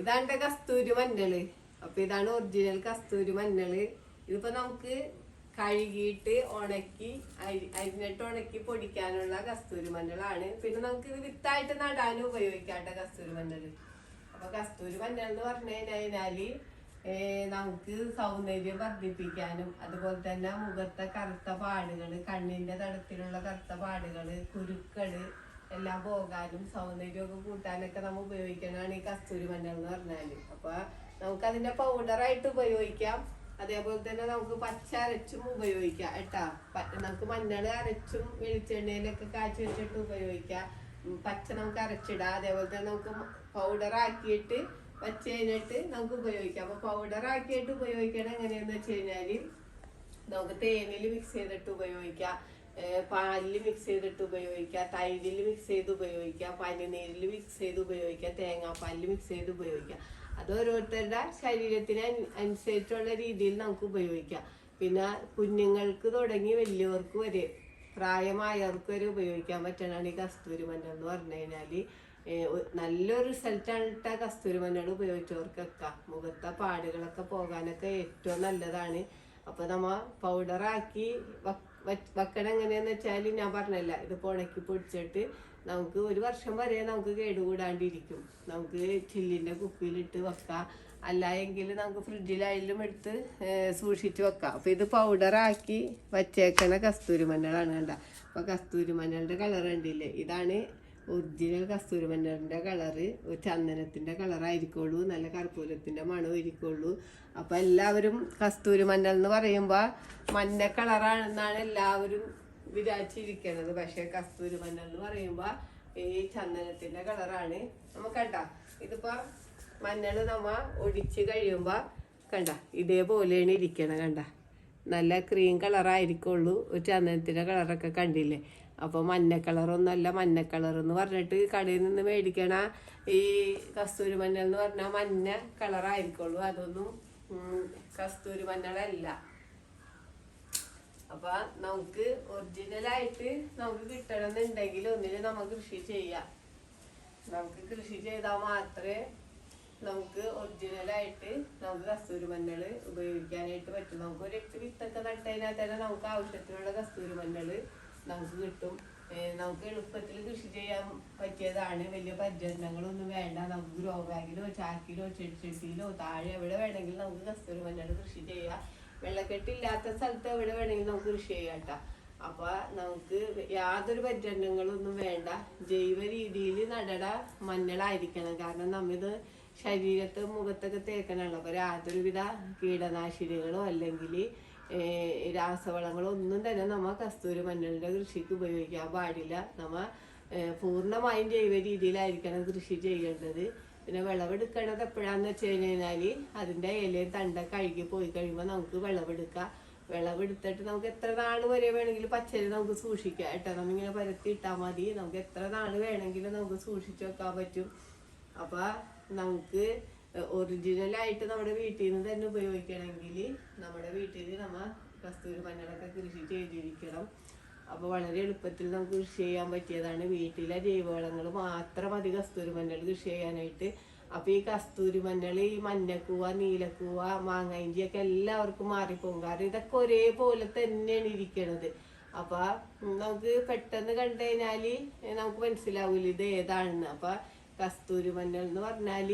ഇതാണ്ട് കസ്തൂരി മഞ്ഞൾ. അപ്പൊ ഇതാണ് ഒറിജിനൽ കസ്തൂരി മഞ്ഞൾ. ഇതിപ്പോ നമുക്ക് കഴുകിയിട്ട് ഉണക്കി അരി അരിഞ്ഞിട്ട് ഉണക്കി പൊടിക്കാനുള്ള കസ്തൂരി മഞ്ഞളാണ്. പിന്നെ നമുക്ക് ഇത് വിത്തായിട്ട് നടാനും ഉപയോഗിക്കാട്ട കസ്തൂരി മഞ്ഞൾ. അപ്പൊ കസ്തൂരി മഞ്ഞൾ എന്ന് പറഞ്ഞു കഴിഞ്ഞാൽ നമുക്ക് സൗന്ദര്യം വർദ്ധിപ്പിക്കാനും അതുപോലെ തന്നെ മുഖത്തെ കറുത്ത പാടുകൾ കണ്ണിന്റെ തടത്തിലുള്ള കറുത്ത പാടുകൾ കുരുക്കൾ എല്ലാം പോകാനും സൗന്ദര്യമൊക്കെ കൂട്ടാനൊക്കെ നമ്മൾ ഉപയോഗിക്കണതാണ് ഈ കസ്തൂരി മഞ്ഞൾ എന്ന് പറഞ്ഞാൽ. അപ്പൊ നമുക്ക് അതിന്റെ പൗഡറായിട്ട് ഉപയോഗിക്കാം. അതേപോലെ തന്നെ നമുക്ക് പച്ച അരച്ചും ഉപയോഗിക്കാം കേട്ടാ. നമുക്ക് മഞ്ഞൾ അരച്ചും വെളിച്ചെണ്ണയിലൊക്കെ കാച്ചി വെച്ചിട്ട് ഉപയോഗിക്കാം. പച്ച നമുക്ക് അരച്ചിടാം. അതേപോലെ തന്നെ നമുക്ക് പൗഡർ ആക്കിയിട്ട് വെച്ച് കഴിഞ്ഞിട്ട് നമുക്ക് ഉപയോഗിക്കാം. അപ്പൊ പൗഡർ ആക്കിയിട്ട് ഉപയോഗിക്കണം എങ്ങനെയാന്ന് വെച്ച് കഴിഞ്ഞാൽ നമുക്ക് തേനിൽ മിക്സ് ചെയ്തിട്ട് ഉപയോഗിക്കാം. പാലിൽ മിക്സ് ചെയ്തിട്ട് ഉപയോഗിക്കാം തൈരിൽ മിക്സ് ചെയ്ത് ഉപയോഗിക്കാം പനിനീരിൽ മിക്സ് ചെയ്ത് ഉപയോഗിക്കാം തേങ്ങാപ്പാലിൽ മിക്സ് ചെയ്ത് ഉപയോഗിക്കാം അത് ഓരോരുത്തരുടെ ശരീരത്തിന് അനു- അനുസരിച്ചുള്ള രീതിയിൽ നമുക്ക് ഉപയോഗിക്കാം. പിന്നെ കുഞ്ഞുങ്ങൾക്ക് തുടങ്ങി വലിയവർക്ക് വരെ പ്രായമായവർക്ക് വരെ ഉപയോഗിക്കാൻ പറ്റണതാണ് ഈ കസ്തൂരി മഞ്ഞൾ എന്ന് പറഞ്ഞു കഴിഞ്ഞാൽ നല്ലൊരു റിസൾട്ടാണ് ഇട്ട കസ്തൂരി മഞ്ഞൾ ഉപയോഗിച്ചവർക്കൊക്കെ. മുഖത്തെ പാടുകളൊക്കെ പോകാനൊക്കെ ഏറ്റവും നല്ലതാണ്. അപ്പോൾ നമ്മൾ പൗഡറാക്കി വെക്കണം എങ്ങനെയാന്ന് വെച്ചാൽ ഞാൻ പറഞ്ഞല്ല ഇത് ഉണക്കി പൊടിച്ചിട്ട് നമുക്ക് ഒരു വർഷം വരെ നമുക്ക് കേടുകൂടാണ്ടിരിക്കും. നമുക്ക് ചില്ലിന്റെ കുപ്പിയിലിട്ട് വെക്കാം. അല്ല എങ്കിൽ നമുക്ക് ഫ്രിഡ്ജിലായാലും എടുത്ത് സൂക്ഷിച്ച് വെക്കാം. അപ്പോൾ ഇത് പൗഡറാക്കി വച്ചേക്കണ കസ്തൂരി മഞ്ഞളാണ് കണ്ട. അപ്പോൾ കസ്തൂരി മഞ്ഞളുടെ കളർ കണ്ടില്ലേ? ഇതാണ് ഒറിജിനൽ കസ്തൂരി മഞ്ഞളിന്റെ കളറ് ഒരു ചന്ദനത്തിന്റെ കളറായിരിക്കുള്ളൂ നല്ല കർപ്പൂരത്തിന്റെ മണവും ഇരിക്കുള്ളൂ അപ്പം എല്ലാവരും കസ്തൂരി മഞ്ഞൾ എന്ന് പറയുമ്പോൾ മഞ്ഞ കളറാണെന്നാണ് എല്ലാവരും വിചാരിച്ചിരിക്കുന്നത് പക്ഷേ കസ്തൂരി മഞ്ഞൾ എന്ന് പറയുമ്പോൾ ഈ ചന്ദനത്തിന്റെ കളറാണ്. നമുക്ക് കണ്ട ഇതിപ്പോൾ മഞ്ഞൾ നമ്മൾ ഒടിച്ച് കഴിയുമ്പോൾ കണ്ട ഇതേപോലെയാണ് ഇരിക്കണത് കണ്ട. നല്ല ക്രീം കളറായിരിക്കുള്ളൂ ഒരു ചന്ദനത്തിന്റെ കളറൊക്കെ കണ്ടില്ലേ? അപ്പൊ മഞ്ഞ കളറൊന്നുമല്ല മഞ്ഞ കളർ എന്ന് പറഞ്ഞിട്ട് കടയിൽ നിന്ന് മേടിക്കണ ഈ കസ്തൂരി മഞ്ഞൾ എന്ന് പറഞ്ഞാൽ മഞ്ഞ കളറായിരിക്കുള്ളൂ. അതൊന്നും കസ്തൂരി മഞ്ഞളല്ല. അപ്പൊ നമുക്ക് ഒറിജിനലായിട്ട് നമുക്ക് കിട്ടണമെന്നുണ്ടെങ്കിൽ ഒന്നിന് നമുക്ക് കൃഷി ചെയ്യാം. നമുക്ക് കൃഷി ചെയ്താൽ മാത്രമേ നമുക്ക് ഒറിജിനലായിട്ട് നമുക്ക് കസ്തൂരി മഞ്ഞൾ ഉപയോഗിക്കാനായിട്ട് പറ്റും. നമുക്ക് ഒരു എട്ട് വിത്തൊക്കെ നട്ടതിനാൽ തന്നെ നമുക്ക് ആവശ്യത്തിനുള്ള കസ്തൂരി മഞ്ഞൾ നമുക്ക് കിട്ടും. നമുക്ക് എളുപ്പത്തിൽ കൃഷി ചെയ്യാൻ പറ്റിയതാണ്. വലിയ പരിചരണങ്ങളൊന്നും വേണ്ട. നമുക്ക് ഗ്രോ ബാഗിലോ ചാക്കിലോ ചെടിച്ചട്ടിയിലോ താഴെ എവിടെ വേണമെങ്കിലും നമുക്ക് കസ്തൂരി മഞ്ഞൾ കൃഷി ചെയ്യാം. വെള്ളക്കെട്ടില്ലാത്ത സ്ഥലത്ത് എവിടെ വേണമെങ്കിലും നമുക്ക് കൃഷി ചെയ്യാം കേട്ടോ. അപ്പൊ നമുക്ക് യാതൊരു പരിചരണങ്ങളൊന്നും വേണ്ട. ജൈവ രീതിയിൽ നടട മഞ്ഞളായിരിക്കണം. കാരണം നമ്മിത് ശരീരത്ത് മുഖത്തൊക്കെ തേക്കണല്ലോ. അപ്പൊ യാതൊരുവിധ കീടനാശിനികളോ അല്ലെങ്കിൽ രാസവളങ്ങളോ ഒന്നും തന്നെ നമ്മ കസ്തൂരി മഞ്ഞളിന്റെ കൃഷിക്ക് ഉപയോഗിക്കാൻ പാടില്ല നമ്മ പൂർണമായും ജൈവ രീതിയിലായിരിക്കണം കൃഷി ചെയ്യേണ്ടത്. പിന്നെ വിളവെടുക്കണത് എപ്പോഴാന്ന് വെച്ച് കഴിഞ്ഞാൽ അതിന്റെ ഇലയും തണ്ടൊക്കെ അഴുകി പോയി കഴിയുമ്പോൾ നമുക്ക് വിളവെടുക്കാം. വിളവെടുത്തിട്ട് നമുക്ക് എത്ര നാൾ വരെ വേണമെങ്കിലും പച്ചരി നമുക്ക് സൂക്ഷിക്കാം. കേട്ടോ നമ്മിങ്ങനെ പരത്തി ഇട്ടാൽ മതി. നമുക്ക് എത്ര നാൾ വേണമെങ്കിലും നമുക്ക് സൂക്ഷിച്ചു വെക്കാൻ പറ്റും. അപ്പൊ നമുക്ക് ഒറിജിനൽ ആയിട്ട് നമ്മുടെ വീട്ടിൽ നിന്ന് തന്നെ ഉപയോഗിക്കണമെങ്കിൽ നമ്മുടെ വീട്ടിൽ നമ്മൾ കസ്തൂരി മഞ്ഞളൊക്കെ കൃഷി ചെയ്തിരിക്കണം. അപ്പോൾ വളരെ എളുപ്പത്തിൽ നമുക്ക് കൃഷി ചെയ്യാൻ പറ്റിയതാണ്. വീട്ടിലെ ജൈവവളങ്ങൾ മാത്രം മതി കസ്തൂരി മഞ്ഞൾ കൃഷി ചെയ്യാനായിട്ട്. അപ്പോൾ ഈ കസ്തൂരി മഞ്ഞൾ ഈ മഞ്ഞക്കൂവ നീലക്കൂവ മാങ്ങയിഞ്ചിയൊക്കെ എല്ലാവർക്കും മാറിപ്പോകും. കാരണം ഇതൊക്കെ ഒരേപോലെ തന്നെയാണ് ഇരിക്കണത്. അപ്പോൾ നമുക്ക് പെട്ടെന്ന് കണ്ടു കഴിഞ്ഞാൽ നമുക്ക് മനസ്സിലാവില്ല ഇത് ഏതാണെന്ന്. അപ്പൊ കസ്തൂരി മഞ്ഞൾ എന്ന് പറഞ്ഞാൽ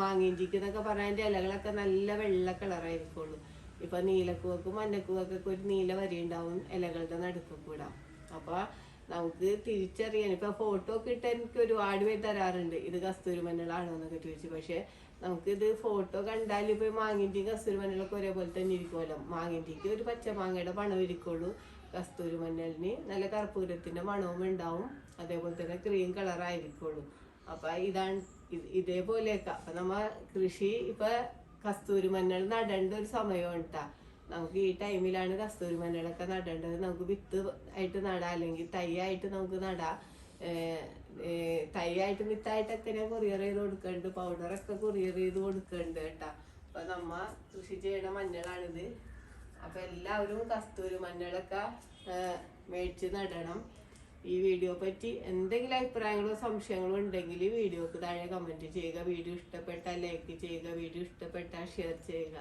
മാങ്ങിഞ്ചിക്ക് എന്നൊക്കെ പറഞ്ഞാൽ അതിന്റെ ഇലകളൊക്കെ നല്ല വെള്ള കളറായിരിക്കുള്ളൂ. ഇപ്പൊ നീലക്കൂവക്കും മഞ്ഞക്കൂവക്കൊക്കെ ഒരു നീല വരി ഉണ്ടാവും ഇലകളുടെ നടുക്ക് കൂടാ. അപ്പൊ നമുക്ക് തിരിച്ചറിയാൻ ഇപ്പൊ ഫോട്ടോ ഒക്കെ ഇട്ട് എനിക്ക് ഒരുപാട് പേര് തരാറുണ്ട്. ഇത് കസ്തൂരി മഞ്ഞളാണോ എന്നൊക്കെ ചോദിച്ചു. പക്ഷെ നമുക്ക് ഇത് ഫോട്ടോ കണ്ടാൽ ഇപ്പൊ മാങ്ങിന്റെയും കസ്തൂരി മഞ്ഞളൊക്കെ ഒരേപോലെ തന്നെ ഇരിക്കുമല്ലോ. മാങ്ങിന്റെക്ക് ഒരു പച്ച മാങ്ങയുടെ പണം ഇരിക്കുള്ളൂ. കസ്തൂരി മഞ്ഞളിന് നല്ല കർപ്പൂരത്തിന്റെ മണവും ഉണ്ടാവും. അതേപോലെ തന്നെ ക്രീം കളറായിരിക്കുള്ളൂ അപ്പൊ ഇതാണ് ഇതേപോലെ ഇതേപോലെയൊക്കെ. അപ്പൊ നമ്മ കൃഷി ഇപ്പൊ കസ്തൂരി മഞ്ഞൾ നടേണ്ട ഒരു സമയമാണ് നമുക്ക് ഈ ടൈമിലാണ് കസ്തൂരി മഞ്ഞളൊക്കെ നടേണ്ടത്. നമുക്ക് വിത്ത് ആയിട്ട് നടാം അല്ലെങ്കിൽ തൈ ആയിട്ട് നമുക്ക് നടാം. തൈയായിട്ട് വിത്തായിട്ടൊക്കെ ഞാൻ കൊറിയർ ചെയ്ത് കൊടുക്കുന്നുണ്ട് പൗഡറൊക്കെ കൊറിയർ ചെയ്ത് കൊടുക്കുന്നുണ്ട് കേട്ടാ. അപ്പൊ നമ്മ കൃഷി ചെയ്യണ മഞ്ഞളാണിത്. അപ്പൊ എല്ലാവരും കസ്തൂരി മഞ്ഞളൊക്കെ മേടിച്ച് നടണം. ഈ വീഡിയോ പറ്റി എന്തെങ്കിലും അഭിപ്രായങ്ങളോ സംശയങ്ങളോ ഉണ്ടെങ്കിൽ വീഡിയോക്ക് താഴെ കമന്റ് ചെയ്യുക. വീഡിയോ ഇഷ്ടപ്പെട്ടാൽ ലൈക്ക് ചെയ്യുക. വീഡിയോ ഇഷ്ടപ്പെട്ടാൽ ഷെയർ ചെയ്യുക.